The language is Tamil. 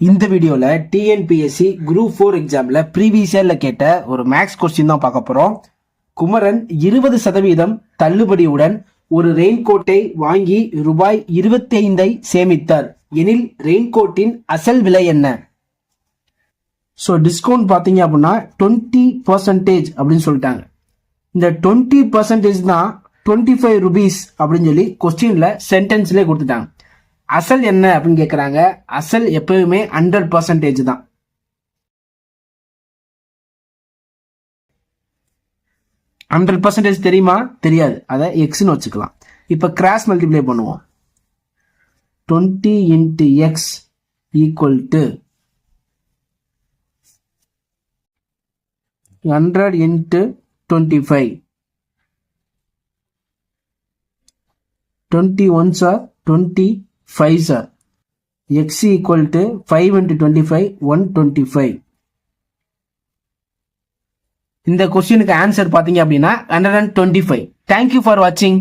இந்த வீடியோவில் டிஎன்பிஎஸ்சி குரூப் ஃபோர் எக்ஸாமில் ப்ரீவியஸ் இயரில் கேட்ட ஒரு மேக்ஸ் கொஸ்டின் தான் பார்க்க போகிறோம் குமரன் இருபது சதவீதம் தள்ளுபடியுடன் ஒரு ரெயின்கோட்டை வாங்கி ரூபாய் இருபத்தி ஐந்தை சேமித்தார். எனில் ரெயின்கோட்டின் அசல் விலை என்ன? ஸோ டிஸ்கவுண்ட் பார்த்தீங்க அப்படின்னா டுவெண்ட்டி பர்சன்டேஜ் அப்படின்னு சொல்லிட்டாங்க. இந்த டுவெண்ட்டி பர்சன்டேஜ் தான் டுவெண்ட்டி ஃபைவ் ருபீஸ் அப்படின்னு சொல்லி கொஸ்டினில் சென்டென்ஸ்லேயே கொடுத்துட்டாங்க. அசல் என்ன அப்படின்னு கேட்குறாங்க அசல் எப்பவுமே ஹண்ட்ரட் பர்சன்டேஜ் தான். ஹண்ட்ரட் பர்சன்டேஜ் தெரியுமா? தெரியாது. அதை எக்ஸ்னு வச்சுக்கலாம். இப்போ கிராஸ் மல்டிப்ளை பண்ணுவோம். Twenty into x equal to hundred into twenty five twenty one sir twenty five sir x equal to five into twenty five one twenty five இந்த கொஸ்டினுக்கு ஆன்சர் பார்த்தீங்க அப்படின்னா hundred and twenty five thank you for வாட்சிங்